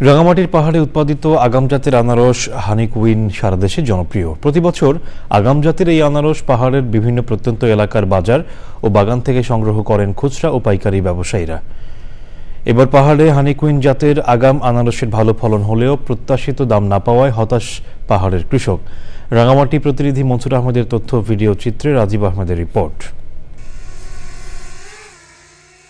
রাঙামাটির পাহাড়ে উৎপাদিত আগাম জাতের আনারস হানি কুইন সারা দেশে জনপ্রিয়। প্রতি বছর আগাম জাতের এই আনারস পাহাড়ের বিভিন্ন প্রত্যন্ত এলাকার বাজার ও বাগান থেকে সংগ্রহ করেন খুচরা ও পাইকারি ব্যবসায়ীরা। এবার পাহাড়ে হানি কুইন জাতের আগাম আনারসের ভালো ফলন হলেও প্রত্যাশিত দাম না পাওয়ায় হতাশ পাহাড়ের কৃষক। রাঙামাটি প্রতিনিধি মনসুর আহমেদের তথ্য, ভিডিও চিত্রে রাজীব আহমেদের রিপোর্ট।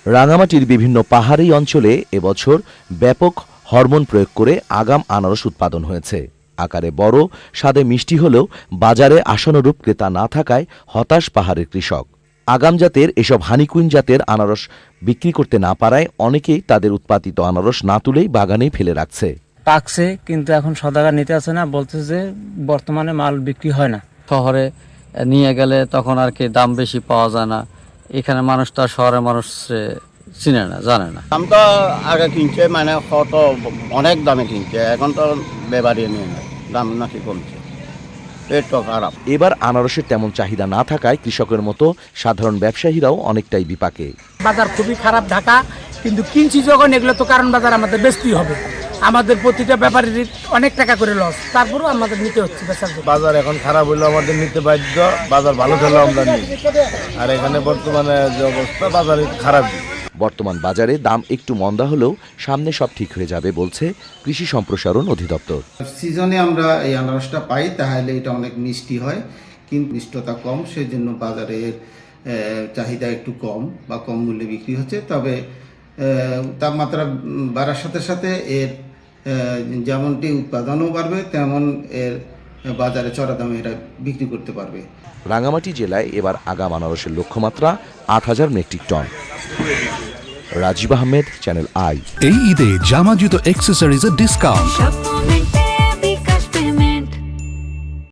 রাঙামাটির বিভিন্ন পাহাড়ি অঞ্চলে এবছর ব্যাপক হরমোন প্রয়োগ করে আগাম আনারস উৎপাদন হয়েছে। আকারে বড় স্বাদে মিষ্টি হলেও বাজারে আশানুরূপ ক্রেতা না থাকায় হতাশ পাহাড়ের কৃষক। আগাম জাতের এসব হানিকুইন জাতের আনারস বিক্রি করতে না পারায় অনেকেই তাদের উৎপাদিত আনারস না তুলেই বাগানেই ফেলে রাখছে। পাকছে কিন্তু এখন সদাগার নিতে আসে না বলতেছে যে বর্তমানে মাল বিক্রি হয় না। শহরে নিয়ে গেলে তখন আর কি দাম বেশি পাওয়া যায় না। এখানে মানুষ তো শহরের মানুষ চিনে না জানে না। দাম তো আগে কিনছে মানে কত অনেক দামে কিনছে এখন তো বেবারিয়ে নিয়ে নেয় দাম নাকি কমছে। পেট তো খারাপ এবার আনারসের তেমন চাহিদা না থাকায় কৃষকের মতো সাধারণ ব্যবসায়ীরাও অনেকটাই বিপাকে। বাজার খুবই খারাপ ঢাকা কিন্তু কিনছি যখন এগুলো তো কারণ বাজার আমাদের বেচতেই হবে। আমাদের প্রতিটা ব্যাপারের অনেক টাকা করে লস তারপরেও আমাদের নিতে হচ্ছে বাজার এখন খারাপ হইলেও আমাদের নিতে বাধ্য বাজার ভালো থাকলে আমরা নিই। আর এখানে বর্তমানে যে অবস্থা বাজার খারাপ বর্তমান বাজারে দাম একটু মন্দা হলেও সামনে সব ঠিক হয়ে যাবে বলছে কৃষি সম্প্রসারণ অধিদপ্তর। সিজনে আমরা এই আনারসটা পাই তাহলে এটা অনেক মিষ্টি হয় কিন্তু মিষ্টতা কম সেই জন্য বাজারের আহ, চাহিদা একটু কম বা কম মূল্যে বিক্রি হচ্ছে। তবে তাপমাত্রা বাড়ার সাথে সাথে এর যেমনটি উৎপাদনও বাড়বে তেমন এর বাজারে চড়া দামে এটা বিক্রি করতে পারবে। রাঙামাটি জেলায় এবার আগাম আনারসের লক্ষ্যমাত্রা আট হাজার metric ton. Rajib Ahmed Channel I এই ঈদে জামা জুতো অ্যাক্সেসরিজের ডিসকাউন্ট